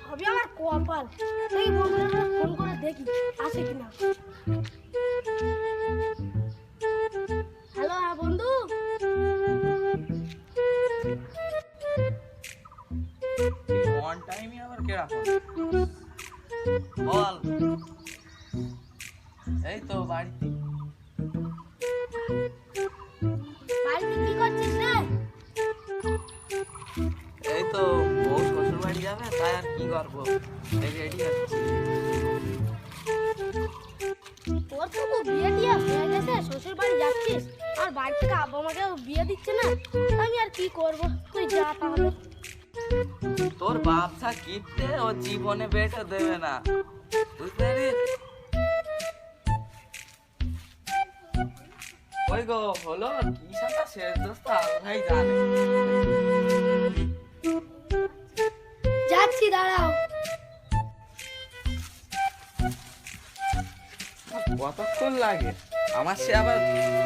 সবই আমার ফোন করে দেখি আসে কিনা হ্যালো হ্যাঁ বন্ধু অন টাইমে আবার বল। এই তো বাড়িতে। রেডি হচ্ছি তোর তো বিয়ে টিয়ে হয়ে গেছে শ্বশুর বাড়ি যাচ্ছিস। আর বাড়ি থেকে আব্বা আমাকে বিয়ে দিচ্ছে না। আমি আর কি করব? তুই যা তাহলে। তোর বাপসা কিপটে ও জীবনে বেটে দেবে না। বুঝতে ওই গো হলো কি সাথে শেষ দোস্ত? আল্লাহই জানে। দাঁড়াও। কতক্ষণ লাগে? আমার সে আবার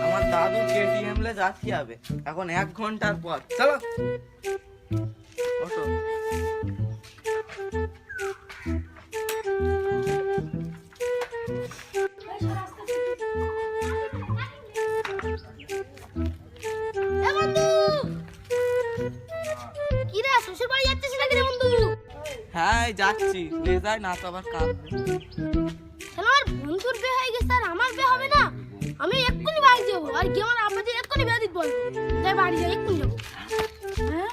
আমার দাদু কেটিএম লে যাচ্ছি হবে। এখন এক ঘণ্টার পর চলো। হ্যাঁ যাচ্ছি। লে যায় না তো আবার কাঁদবে আমার বন্ধুর বিয়ে হয়ে গেছে আর আমার বিয়ে হবে না? আমি এক্ষুনি বাড়ি যাব। আর কি আমার যে এক্ষুনি বিয়ে দিতে বলব। যাই বাড়ি যাই এক্ষুনি যাব। হ্যাঁ?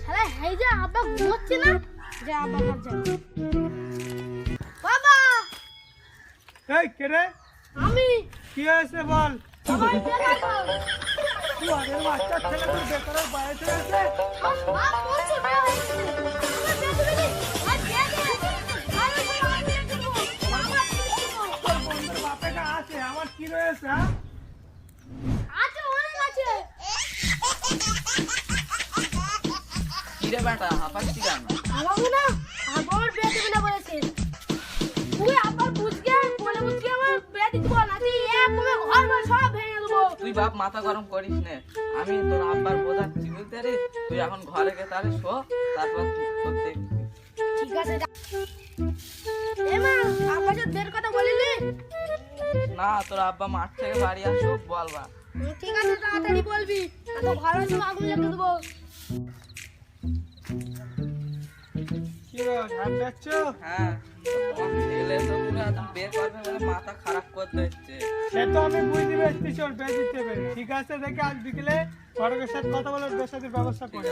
শালা হেই যে আব্বা ঘুমোচ্ছে না? যে আব্বা ঘর যাই এই কে রে? আমি। কি হয়েছে বল? আমার ছেলে তোর বেকারের বয়স হয়েছে কি রয়েছে হ্যাঁ? আছে অনেক আছে কি রে বেটা হাঁপাচ্ছি কেন? বাপ মাথা গরম করিস নে। আমি তোর আব্বার বোঝাচ্ছি বুঝতে রে তুই এখন ঘরে গে তাহলে শো তারপর তোর ঠিক আছে আব্বা বের কথা বলিলি? না তোর আব্বা মাঠ থেকে বাড়ি আসুক বলবা ঠিক আছে তাড়াতাড়ি বলবি। তো ঘরে সব আগুন লেগে দেবো। কি দিচ্ছ? হ্যাঁ ছেলে তো বের করবে বলে মাথা খারাপ করতে হচ্ছে সে তো আমি বুঝতে পারছি চল বের দিতে হবে। ঠিক আছে দেখে আজ বিকেলে সাথে কথা বলে ওর সাথে ব্যবস্থা করে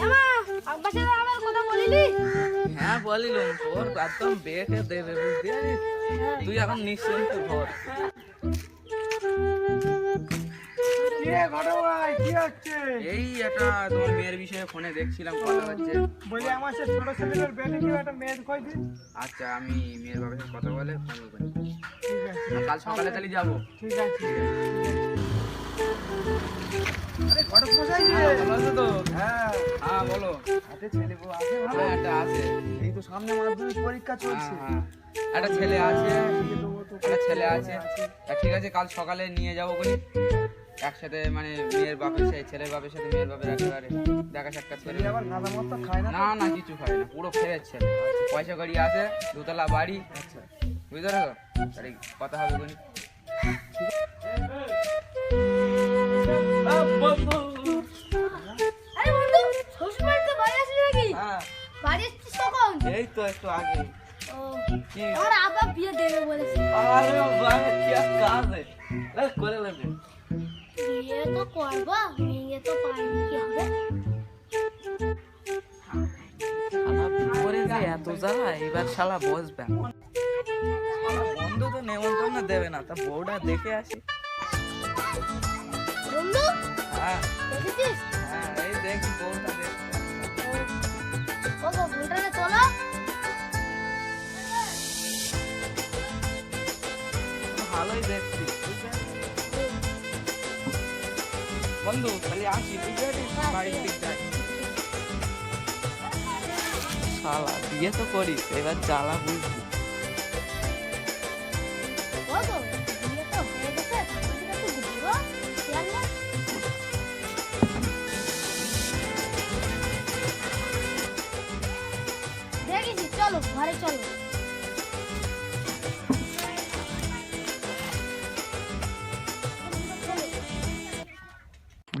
এ সাথে আবার কথা বলিলি? হ্যাঁ বলিলুম তোর একদম বেটে দেবে তুই এখন নিশ্চিন্ত ঘর রে ঘটক ভাই? কি হচ্ছে? এই তোমার মেয়ের বিষয়ে ফোনে দেখছিলাম কথা হচ্ছে। বলি আমার সে ছোট ছেলের বেটে কি একটা মেয়ের কই দিন আচ্ছা আমি মেয়ের বাবার সাথে কথা বলে ফোন করি ঠিক আছে। কাল সকালে তাহলে যাব। ঠিক আছে। আরে ঘটক মশাই হ্যাঁ, রে? ভালো তো? হ্যাঁ। হ্যাঁ বলো। হাতে ছেলে বউ আছে ভালো? হ্যাঁ একটা আছে। এই তো সামনে মাধ্যমিক পরীক্ষা চলছে। একটা ছেলে আছে। একটা ছেলে আছে। ঠিক আছে কাল সকালে নিয়ে যাব বলি। একসাথে মানে মেয়ের বাপের সাথে ছেলের বাপের সাথে মেয়ের বাপের একেবারে দেখা সাক্ষাৎ করে। আবার মত খায় না না না কিছু খায় না পুরো ফেরের ছেলে পয়সা গাড়ি আছে দুতলা বাড়ি। আচ্ছা। বুঝতে পারো তাহলে কথা হবে আরে নাকি? হ্যাঁ। এই তো একটু আগে। ও কি? আমার আব্বা বিয়ে দেবে বলেছে। আরে বাবা কি কাজ? করে নেবে বিয়ে তো করব মেয়ে তো পাইনি কি হবে? এত জ্বালা এবার শালা বসবে। বন্ধু তো নেমন্তন্ন দেবে না তা বউটা দেখে আসি। বন্ধু হ্যাঁ। হ্যাঁ এই দেখি বউটা। বন্ধু খালি আসি বুঝলি বাড়ির দিক যাই শালা বিয়ে তো করিস এবার জ্বালা বুঝবি।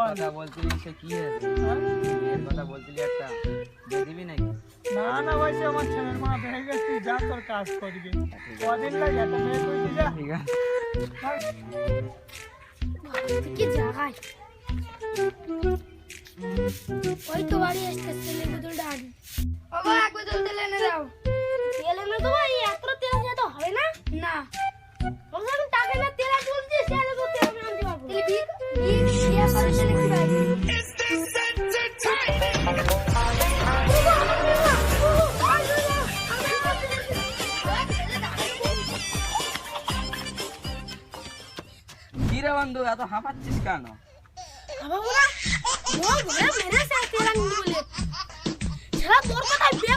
কথা বলছিলি সে কি হয়েছে? হ্যাঁ? বিয়ের কথা বলছিলি একটা দিয়ে দিবি নাকি? না না বলছি আমার ছেলের মা ভেঙে গেছে তুই যা তোর কাজ করবি। কদিন লাগে একটা মেয়ে কইতে যা। ঠিক আছে। কি জায়গায় ওই তো বাড়ি আসতে তেলের বোতলটা আনি বাবা এক বোতল তেল এনে দাও। তেল এনে দেবো এই এত তেল দিয়ে তো হবে না? না। কি রে বন্ধু এত হাঁপাচ্ছিস কেন? বাবা ঘরে মেরে সে তেল বলে। ছাড়া তোর কথায় বিয়ে